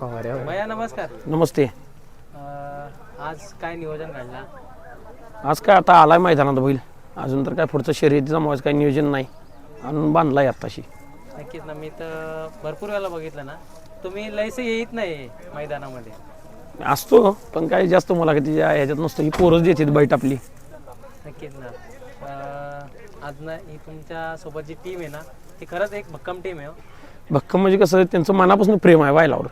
पवार भैया नमस्कार. नमस्ते. अं, आज काय नियोजन काढला आज काय आता आलाय मैदानात बैल. अजून तर काय पुढचं शर्यती जमवायचं काही नियोजन नाही. आणून बांधलाय आत्ताशी. नक्कीच ना मी तर भरपूर वेळा बघितलं ना. तुम्ही लयसे येत नाही मैदानामध्ये. असतो पण काय जास्त मुलाखतीच्या ह्याच्यात नसतं ही पोरच देतात बैठ आपली. नक्कीच ना. अं, आज ना ही तुमच्यासोबत जी टीम आहे ना ती खरंच एक भक्कम टीम आहे हो. भक्कम म्हणजे कसं त्यांचं मनापासून प्रेम आहे वायलावर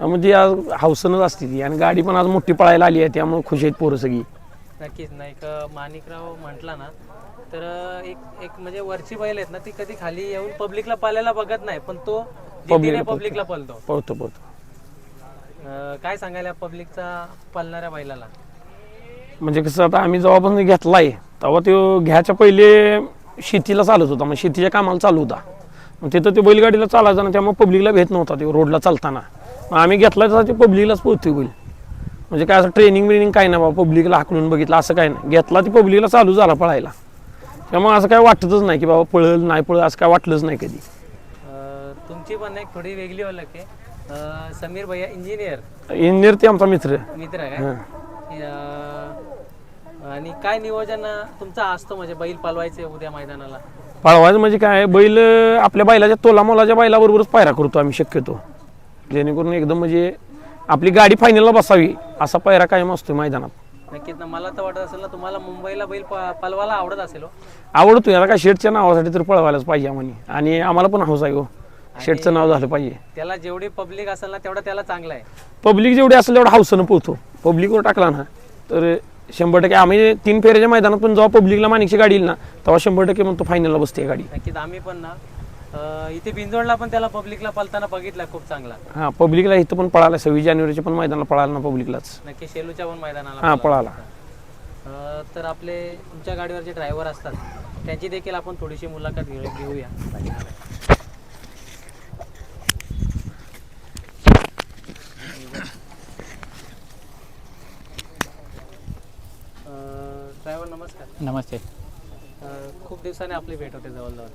म्हणजे आज हौसनच असते ती आणि गाडी पण आज मोठी पळायला आली आहे त्यामुळे खुश आहेत पोरं सगळी. नक्कीच. ना एक अं, माणिकराव म्हटला ना तर एक एक म्हणजे वरची बैल आहेत ना ती कधी खाली येऊन पब्लिकला पालायला बघत नाही पण तो पब्लिकला पळतो. पळतो अं, काय सांगायला पब्लिकचा पलणाऱ्या बैलाला? म्हणजे कसं आता आम्ही जेव्हापासून घेतलाय तेव्हा तो घ्यायच्या पहिले शेतीला चालत होता. मग शेतीच्या कामाला चालू होता. मग तिथं ते बैलगाडीला चालायचं ना त्यामुळे पब्लिकला भेट नव्हता ते रोडला चालताना. मग आम्ही घेतला तसा ते पब्लिकलाच पोहोचतोय बैल. म्हणजे काय असं ट्रेनिंग बिनिंग काय नाही बाबा पब्लिकला हाकलून बघितलं असं काय नाही. घेतला ते पब्लिकला चालू झाला पळायला. त्यामुळे असं काय वाटतच नाही की बाबा पळल नाही पळल असं काय वाटलंच नाही कधी. अं, तुमची पण एक थोडी वेगळी ओळख आहे. अं, समीर भैया इंजिनियर इंजिनियर ते आमचा मित्र. मित्र आहे काय? अं, आणि काय नियोजन तुमचा असतो म्हणजे बैल पालवायचे उद्या मैदानाला? पळवायचं म्हणजे काय बैल आपल्या बैलाच्या तोला मोलाच्या बैलाबरोबरच पायरा करतो आम्ही शक्यतो. जेणेकरून एकदम म्हणजे आपली गाडी फायनलला बसावी असा पायरा कायम असतो मैदानात. नक्कीच ना मला तर वाटत असेल ना तुम्हाला मुंबईला बैल प- पलवायला आवडत असेल हो. आवडतो याला काय शेटच्या नावासाठी तर पळवायलाच पाहिजे आम्हाला आणि आम्हाला पण हौस आहे हो. शेटचं नाव झालं पाहिजे. त्याला जेवढी पब्लिक असेल ना तेवढा त्याला चांगला आहे. पब्लिक जेवढी असेल तेवढं हौसनं पोहतो. पब्लिकवर टाकला ना तर शंभर टक्के आम्ही तीन फेऱ्याच्या मैदानात पण जेव्हा पब्लिकला मानिकची गाडी येईल ना तेव्हा शंभर टक्के म्हणतो फायनलला बसते गाडी. नक्कीच आम्ही पण ना अं, इथे बिंजोडला पण त्याला पब्लिकला पलताना बघितला खूप चांगला. हां पब्लिकला इथं पण पळाला सव्वीस जानेवारीच्या पण मैदानाला पळाला ना पब्लिकलाच नक्की शेलूच्या पण मैदानाला हां पळाला. पळाला. अं, तर आपले तुमच्या गाडीवर जे ड्रायव्हर असतात. त्यांची देखील आपण थोडीशी मुलाखत घेऊ घेऊया. ड्रायव्हर नमस्कार. नमस्ते. अं, खूप दिवसाने आपली भेट होते जवळजवळ.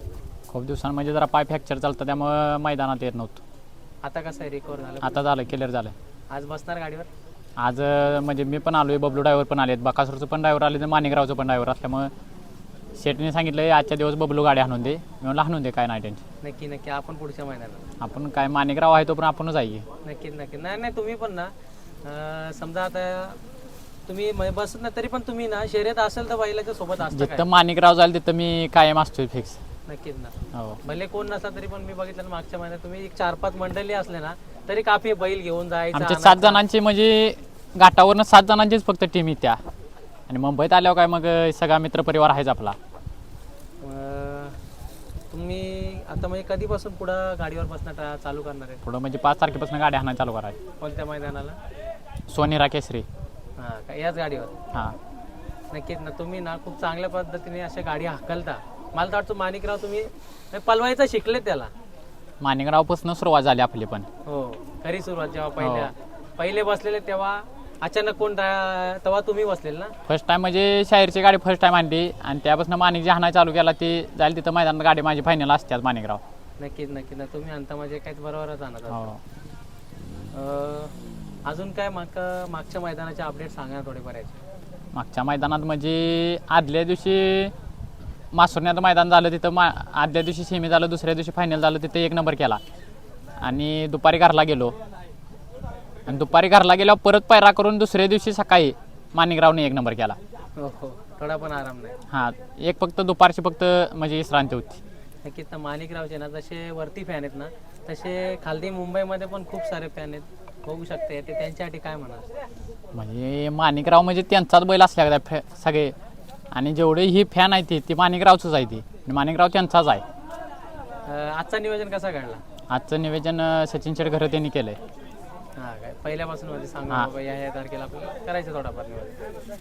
खूप दिवसांमध्ये म्हणजे जरा पाय फ्रॅक्चर चालतं त्यामुळं मैदानात येत नव्हतं. आता कसं आहे? रिकवर झालं? आता झालं क्लिअर झालं. आज बसणार गाडीवर? आज अं, म्हणजे मी पण आलो आहे बबलू ड्रायव्हर पण आलेत बकासूरचं पण ड्रायव्हर आले तर माणिकरावचं पण ड्रायव्हर असल्यामुळं शेटने सांगितलं आजच्या दिवस बबलू गाडी आणून दे. मी म्हणलं आणून दे काय नाही टेन्शन नक्की नक्की. आपण पुढच्या महिन्यात आपण काय माणिकराव आहे तो पण आपणच आहे. नक्कीच नक्की नाही नाही तुम्ही पण ना अं, समजा आता तुम्ही म- बसत ना तरी पण तुम्ही ना शर्यत असेल तर बैलाच्या सोबत असता काय? जिथं माणिकराव जाईल तिथं मी कायम असतोय फिक्स नक्कीच ना. हो. भले कोण नसला तरी पण मी बघितलं ना मागच्या महिन्यात तुम्ही एक चार पाच मंडळी असले ना तरी काफी बैल घेऊन जायचं आमचे. सात जणांची म्हणजे घाटावरनं सात जणांचीच फक्त टीम येत्या. आणि मुंबईत आल्यावर काय मग सगळा मित्रपरिवार आहेच आपला. अं, तुम्ही आता म्हणजे कधीपासून पुढं गाडीवर बसणं टा- चालू करणार आहे? पुढं म्हणजे पाच तारखेपासून गाडी हाणायला चालू करायची. कोणत्या मैदानाला? सोनेरा केसरी. हां का याच गाडीवर? हां. नक्कीच ना तुम्ही ना खूप चांगल्या पद्धतीने अशा गाडी हाकलता. मला तर वाटतं माणिकराव तुम्ही पलवायचं शिकले त्याला. माणिकरावपासून सुरुवात झाली आपली पण. हो खरी सुरुवात जेव्हा पहिल्या पहिले बसलेले तेव्हा अचानक कोण तेव्हा तुम्ही बसलेले ना? फर्स्ट टाइम म्हणजे शाहीरची गाडी फर्स्ट टाइम आणली आणि त्यापासून माणिक जे हाणा चालू केला ते जाईल तिथं मैदानात गाडी माझी फायनल असते माणिकराव. नक्कीच नक्कीच. ना तुम्ही आणता म्हणजे काही बरोबरच आणत हो. अं, अजून काय माग मागच्या मैदानाचे अपडेट सांगा ना थोडेफार याचे. मागच्या मैदानात म्हणजे आदल्या दिवशी मासुरण्याचं मैदान झालं तिथं मा आदल्या दिवशी सेमी झालं दुसऱ्या दिवशी फायनल झालं तिथं एक नंबर केला. आणि दुपारी घरला गेलो. आणि दुपारी घरला गेल्यावर परत पायरा करून दुसऱ्या दिवशी सकाळी माणिकरावने एक नंबर केला. हो हो थोडा पण आराम नाही. हां एक फक्त दुपारची फक्त म्हणजे विश्रांती होती. नक्कीच ना माणिकरावचे ना जसे वरती फॅन आहेत ना तसे खालती मुंबईमध्ये पण खूप सारे फॅन आहेत. बघू शकते ते त्यांच्यासाठी काय म्हणा म्हणजे माणिकराव म्हणजे त्यांचाच बैल असल्या सगळे आणि जेवढे ही फॅन आहे ती ती माणिकरावचंच आहे ती. आणि माणिकराव त्यांचाच आहे. अं, आजचा नियोजन कसा घडला? आजचं निवेदन अं, सचिन शेडघर त्यांनी केलं आहे हा काय? पहिल्यापासून मध्ये सांगा हा. बाबा या या तारखेला आपल्याला करायचं थोडाफार नियोजन.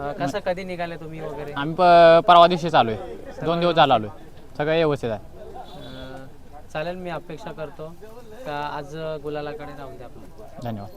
अं, कसं कधी निघाले तुम्ही वगैरे? आम्ही प परवा दिवशी चालू आहे. दोन दिवस झाला आलो आहे. सगळं व्यवस्थित आहे. अं, चालेल मी अपेक्षा करतो. का आज गुलालाकडे जाऊन द्या आपलं धन्यवाद.